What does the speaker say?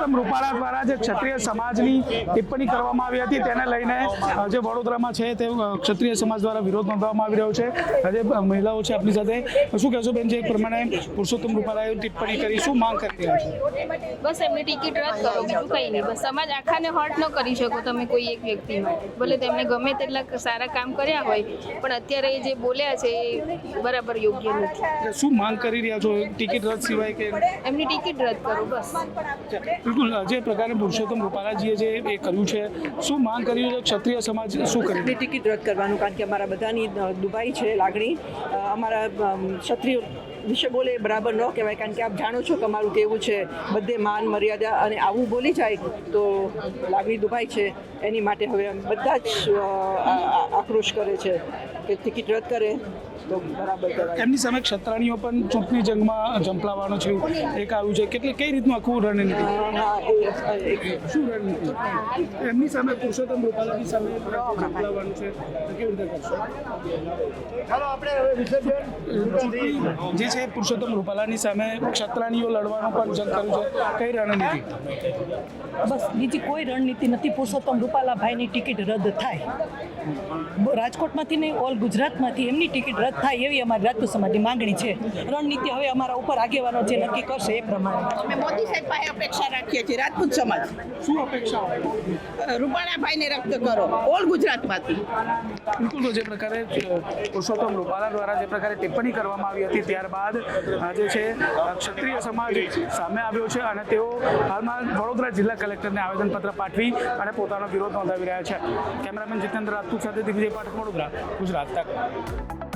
પુરુષોત્તમ રૂપાલા દ્વારા જે ક્ષત્રિય સમાજની ટિપ્પણી કરવામાં આવી હતી તેને લઈને જે વડોદરામાં છે તે ક્ષત્રિય સમાજ દ્વારા વિરોધ નોંધવામાં આવી રહ્યો છે. આજે મહિલાઓ છે આપણી સાથે શું કહેશો બેન જે પ્રમાણે પુરુષોત્તમ રૂપાલાએ ટિપ્પણી કરી શું માંગ કરી રહ્યા છે? બસ એમની ટિકિટ રદ કરો બીજું કંઈ નહીં. બસ સમાજ આખાને હર્ટ ન કરી શકો તમે કોઈ એક વ્યક્તિ માટે. ભલે તેમને ગમે તેટલા સારા કામ કર્યા હોય પણ અત્યારે એ જે બોલ્યા છે એ બરાબર યોગ્ય નથી. શું માંગ કરી રહ્યા છો? ટિકિટ રદ સિવાય કે એમની ટિકિટ રદ કરો બસ. બિલકુલ, જે પ્રકારે પુરુષોત્તમ રૂપાલાજીએ જે એ કર્યું છે, શું માંગ કરી છે ક્ષત્રિય સમાજ, શું કરી? ટિકિટ રદ કરવાનું, કારણ કે અમારા બધાની દુભાઈ છે, લાગણી. અમારા ક્ષત્રિય વિશે બોલે બરાબર ન કહેવાય, કારણ કે આપ જાણો છો કે અમારું કેવું છે, બધે માન, મર્યાદા અને આવું બોલી જાય તો લાગણી દુભાઈ છે, એની માટે હવે બધા જ આક્રોશ કરે છે. કે ટિકિટ રદ કરે તો બરાબર કહેવાય. એમની સામે ક્ષત્રાણીઓ પણ ચૂંટણી જંગમાં ઝંપલાવવાનો છે એક આવ્યું છે. કેટલી કઈ રીતનું આખું રણનીતિ? શું રણનીતિ? એમની સામે પુરુષોત્તમ રૂપાલાની સામે ઝંપલાવવાનું છે. કેવી રીતે કરશો? જે છે પુરુષોત્તમ રૂપાલાની સામે ક્ષત્રાણીઓ લડવાનું પણ જંગ કર્યું છે. કઈ રણનીતિ? બસ બીજી કોઈ રણનીતિ નથી. પુરુષોત્તમ રૂપાલાભાઈની ટિકિટ રદ થાય. રાજકોટમાંથી નહીં ઓલ ગુજરાતમાંથી એમની ટિકિટ રદ થાય એવી અમારી રાજપૂત સમાજની માંગણી છે. રણનીતિ હવે અમારા ઉપર આગેવાનો જે નક્કી કરશે એ પ્રમાણે. અમે મોદી સાહેબ પાસે અપેક્ષા રાખીએ છીએ રાજપૂત સમાજ. શું અપેક્ષા હોય? રૂપાણાભાઈને રક્ત કરો ઓલ ગુજરાતમાંથી. બિલકુલ તો જે પ્રકારે પુરુષોત્તમ રૂપાલા દ્વારા જે પ્રકારે ટિપ્પણી કરવામાં આવી હતી ત્યારબાદ આજે જે છે ક્ષત્રિય સમાજ સામે આવ્યો છે અને તેઓ હાલમાં વડોદરા જિલ્લા કલેક્ટરને આવેદનપત્ર પાઠવી અને પોતાનો વિરોધ નોંધાવી રહ્યા છે. કેમેરામેન જીતેન્દ્ર રાજપૂત સાથે દિગ્વિજય પાઠક વડોદરા ગુજરાત. તક